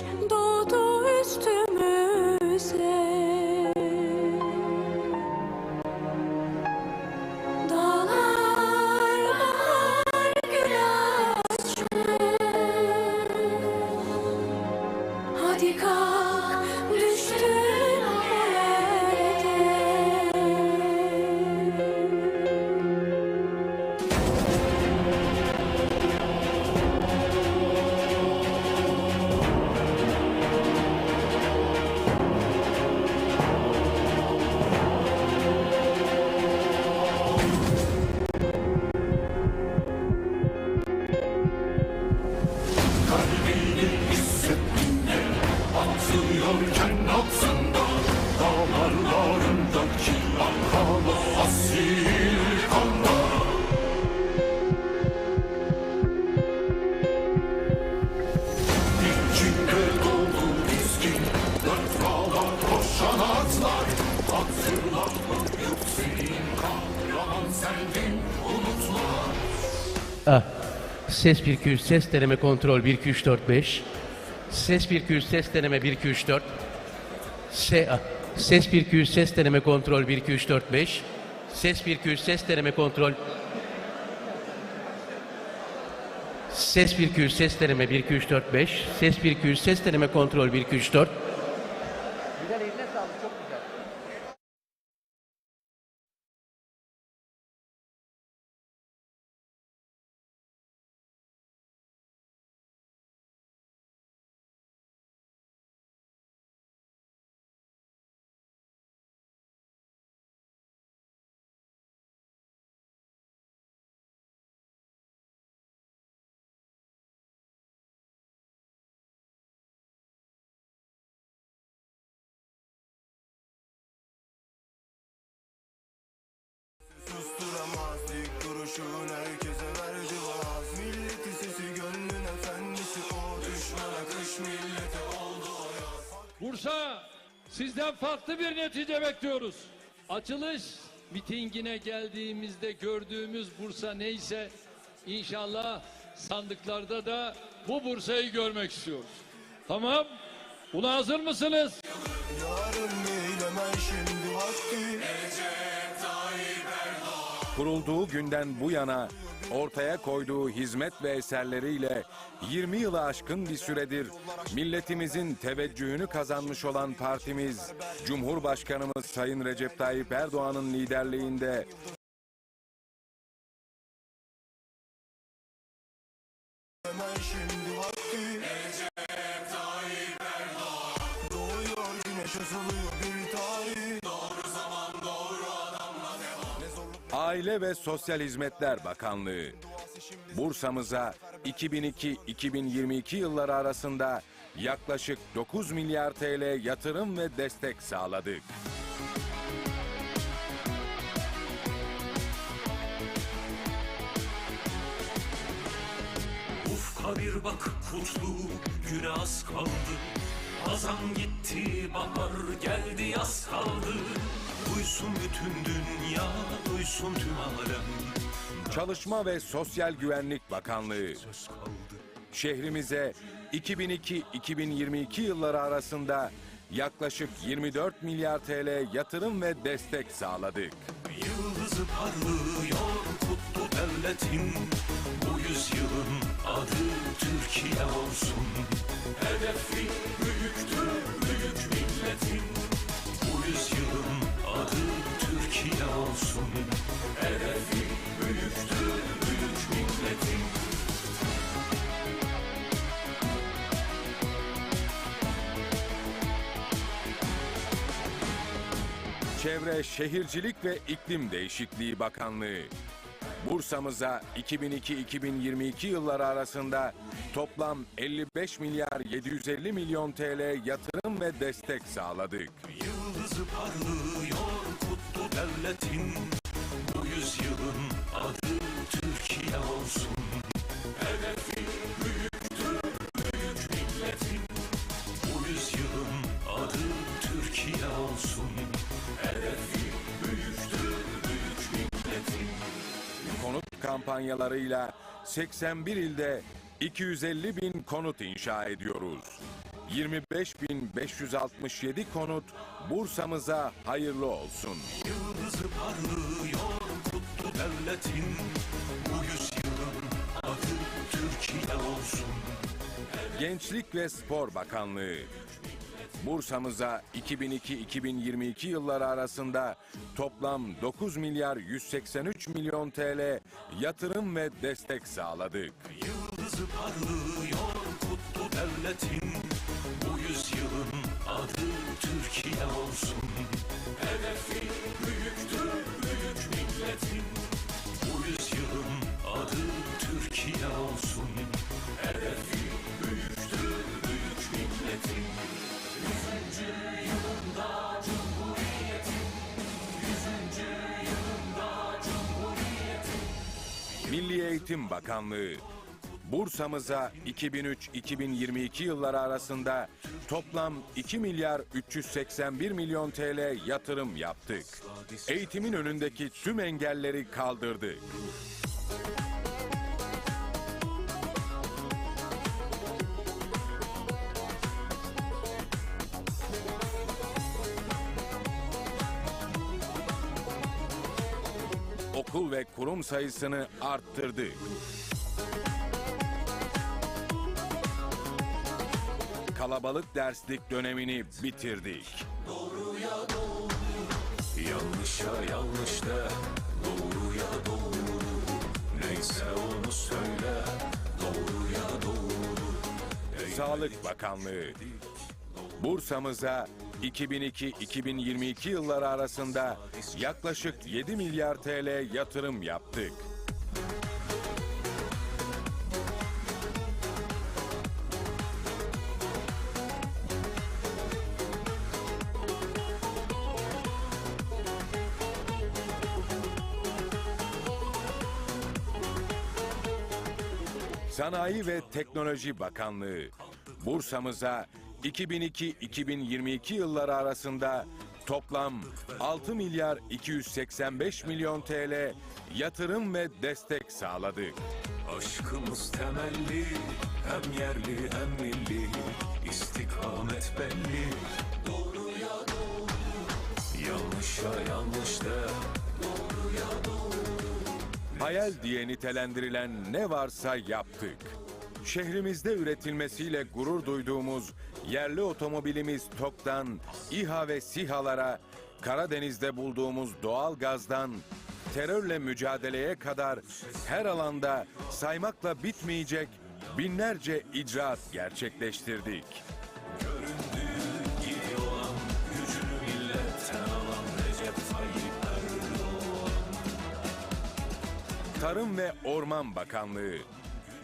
güneş Ah. Ses 1 2 3 ses deneme kontrol 1 2 3 4 5. Ses 1 2 3 ses deneme 1 2 3 4. Se ah. Ses 1 2 3 ses deneme kontrol 1 2 3 4 5. Ses 1 2 3 ses deneme kontrol. Ses 1 2 3 ses deneme 1 2 3 4 5. Ses 1 2 3 ses deneme kontrol 1 2 3 4. Güzel eline sağlık çok Bursa sizden farklı bir netice bekliyoruz. Açılış mitingine geldiğimizde gördüğümüz Bursa neyse inşallah sandıklarda da bu Bursa'yı görmek istiyoruz. Tamam? Buna hazır mısınız? Kurulduğu günden bu yana ortaya koyduğu hizmet ve eserleriyle 20 yılı aşkın bir süredir milletimizin teveccühünü kazanmış olan partimiz Cumhurbaşkanımız Sayın Recep Tayyip Erdoğan'ın liderliğinde hemen Aile ve Sosyal Hizmetler Bakanlığı Bursa'mıza 2002-2022 yılları arasında yaklaşık 9 milyar TL yatırım ve destek sağladık. Ufka bir bak kutlu güne az kaldı Hazan gitti bahar geldi yaz kaldı. Duysun bütün dünya duysun tüm alem. Çalışma ve Sosyal Güvenlik Bakanlığı. Şehrimize 2002-2022 yılları arasında yaklaşık 24 milyar TL yatırım ve destek sağladık. Yıldızı parlıyor kutlu devletin Bu yüzyılın adı Türkiye olsun. Hedefi büyüktür büyük milletin. Bu yüzyılın adı Türkiye olsun. Hedefi büyüktür büyük milletin. Çevre, Şehircilik ve İklim Değişikliği Bakanlığı Bursa'mıza 2002-2022 yılları arasında toplam 55 milyar 750 milyon TL yatırım ve destek sağladık. Yıldızı parlıyor kutlu devletin Bu yüzyılın kampanyalarıyla 81 ilde 250 bin konut inşa ediyoruz. 25.567 konut Bursa'mıza hayırlı olsun. Yıldızı parlıyor kutlu devletin Bu yüzyılın adı Türkiye olsun Gençlik ve Spor Bakanlığı Bursa'mıza 2002-2022 yılları arasında toplam 9 milyar 183 milyon TL yatırım ve destek sağladık. Yıldızı parlıyor kutlu devletin Bu yüzyılın adı Türkiye olsun Hedefi Eğitim Bakanlığı Bursa'mıza 2003-2022 yılları arasında toplam 2 milyar 381 milyon TL yatırım yaptık. Eğitimin önündeki tüm engelleri kaldırdık. Okul ve kurum sayısını arttırdık. Kalabalık derslik dönemini bitirdik. Yanlışa yanlış de Doğruya doğru Neyse onu söyle Doğruya doğru Sağlık Bakanlığı Bursa'mıza 2002-2022 yılları arasında yaklaşık 7 milyar TL yatırım yaptık. Sanayi ve Teknoloji Bakanlığı Bursa'mıza 2002-2022 yılları arasında toplam 6 milyar 285 milyon TL yatırım ve destek sağladık. Aşkımız temelli Hem yerli hem milli İstikamet belli Doğruya doğru Yanlışa yanlış de Hayal diye nitelendirilen ne varsa yaptık. Şehrimizde üretilmesiyle gurur duyduğumuz yerli otomobilimiz TOK'tan İHA ve SİHA'lara, Karadeniz'de bulduğumuz doğal gazdan terörle mücadeleye kadar her alanda saymakla bitmeyecek binlerce icraat gerçekleştirdik. Tarım ve Orman Bakanlığı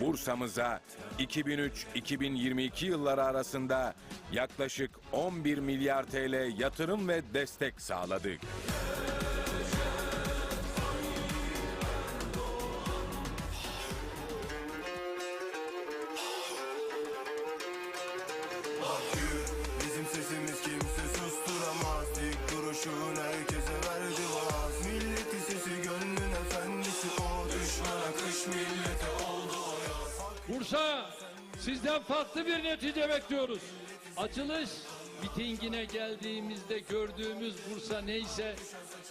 Bursa'mıza 2003-2022 yılları arasında yaklaşık 11 milyar TL yatırım ve destek sağladık. Farklı bir netice bekliyoruz. Açılış mitingine geldiğimizde gördüğümüz Bursa neyse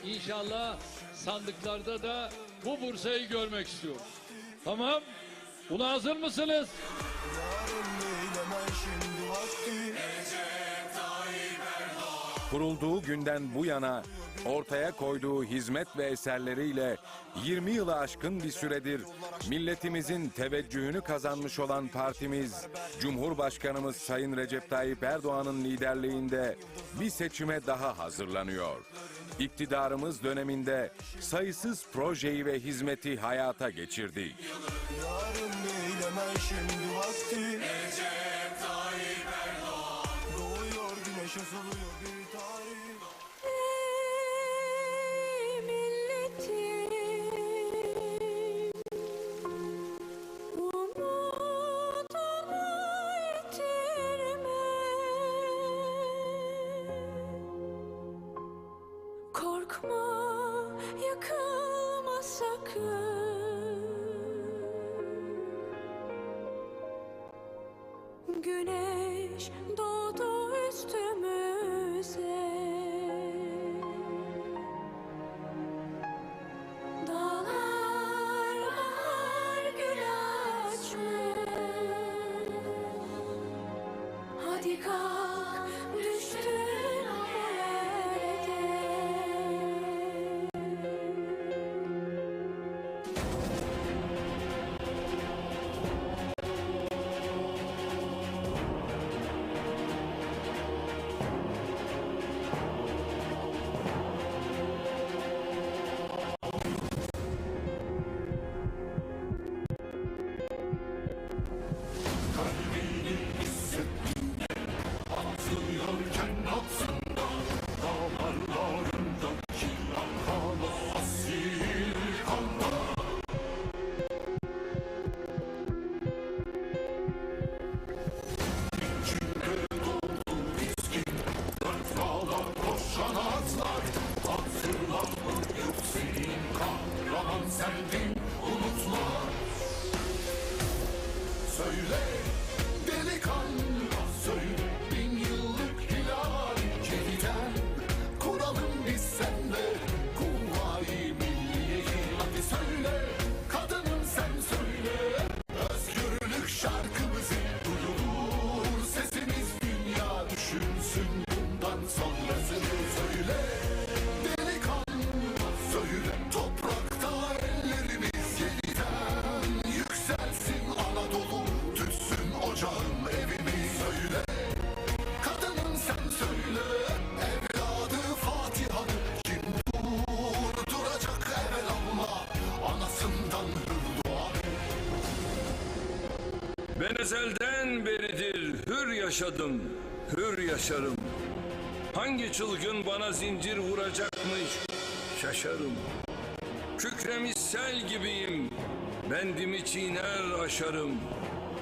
inşallah sandıklarda da bu Bursa'yı görmek istiyoruz. Tamam? Buna hazır mısınız? Kurulduğu günden bu yana ortaya koyduğu hizmet ve eserleriyle 20 yılı aşkın bir süredir milletimizin teveccühünü kazanmış olan partimiz Cumhurbaşkanımız Sayın Recep Tayyip Erdoğan'ın liderliğinde bir seçime daha hazırlanıyor. İktidarımız döneminde sayısız projeyi ve hizmeti hayata geçirdik. Şimdi vakti Recep Tayyip Erdoğan Doğuyor güneş asılıyor sakın. Güneş güneş ezelden beridir hür yaşadım, hür yaşarım. Hangi çılgın bana zincir vuracakmış şaşarım. Kükremiş sel gibiyim, bendimi çiğner aşarım.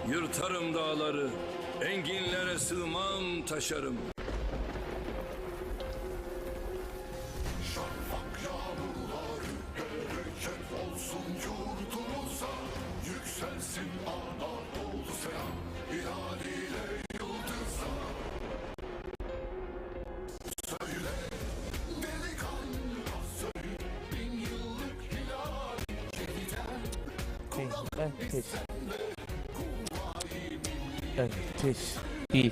Yırtarım dağları, enginlere sığmam taşarım. Kuvayi Ateş bir.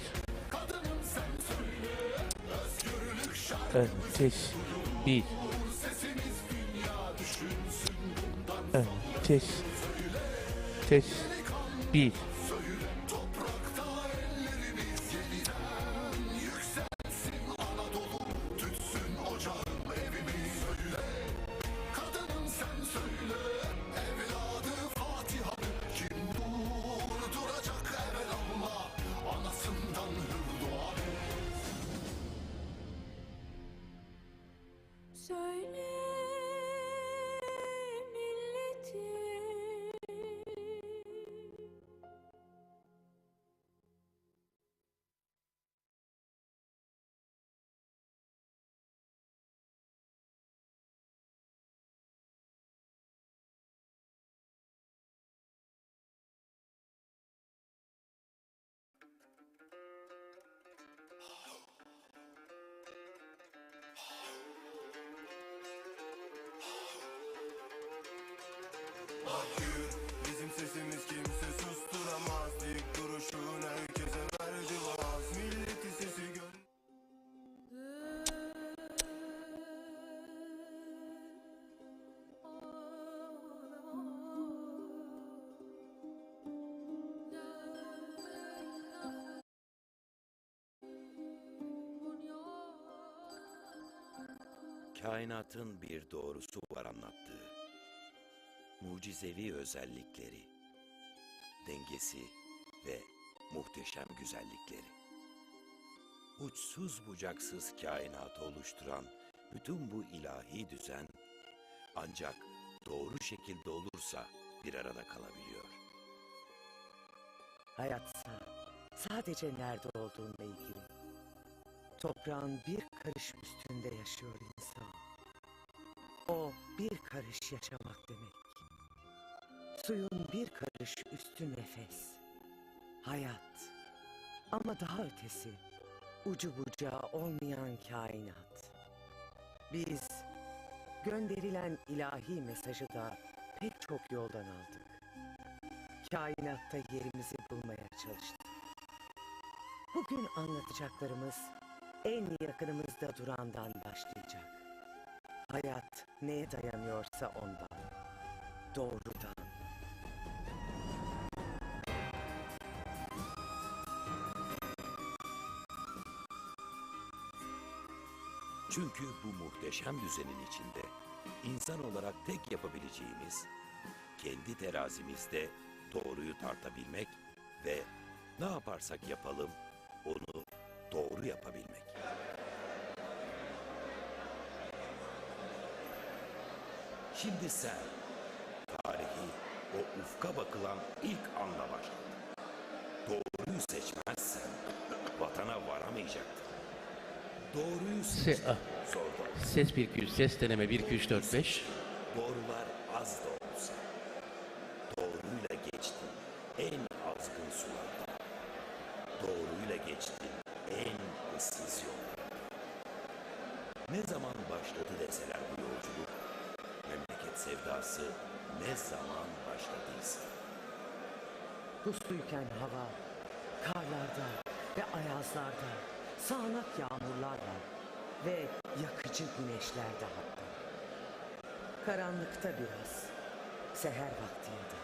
Ateş bir. Ateş. Ateş bir. Bizim sesimiz kimse susturamaz Dik duruşun herkese verdi vaaz Milleti sesi gön Kainatın bir doğrusu var anlattığı. Mucizevi özellikleri, dengesi ve muhteşem güzellikleri. Uçsuz bucaksız kainatı oluşturan bütün bu ilahi düzen ancak doğru şekilde olursa bir arada kalabiliyor. Hayatsa sadece nerede olduğunla ilgili. Toprağın bir karış üstünde yaşıyor insan. O bir karış yaşamak demek. Suyun bir karış üstü nefes. Hayat. Ama daha ötesi, ucu bucağı olmayan kainat. Biz gönderilen ilahi mesajı da pek çok yoldan aldık. Kainatta yerimizi bulmaya çalıştık. Bugün anlatacaklarımız en yakınımızda durandan başlayacak. Hayat neye dayanıyorsa ondan. Doğrudan. Çünkü bu muhteşem düzenin içinde insan olarak tek yapabileceğimiz kendi terazimizde doğruyu tartabilmek ve ne yaparsak yapalım onu doğru yapabilmek. Şimdi sen tarihi o ufka bakılan ilk anla başla. Doğruyu seçmezsen vatana varamayacaktın. Doğruyu Se seç. ah. Zorba. Ses 1 2 ses deneme 1 2 3 4 5. Doğrular az da olsa. Doğruyla geçtin en azgın sularda. Doğruyla geçtin en ıssız yollarda. Ne zaman başladı deseler bu yolculuk, memleket sevdası ne zaman başladıysa. Pusluyken hava, karlarda ve ayazlarda, sağanak yağmurlarla ve yakıcı güneşlerde hatta. Karanlıkta biraz, seher vakti ya da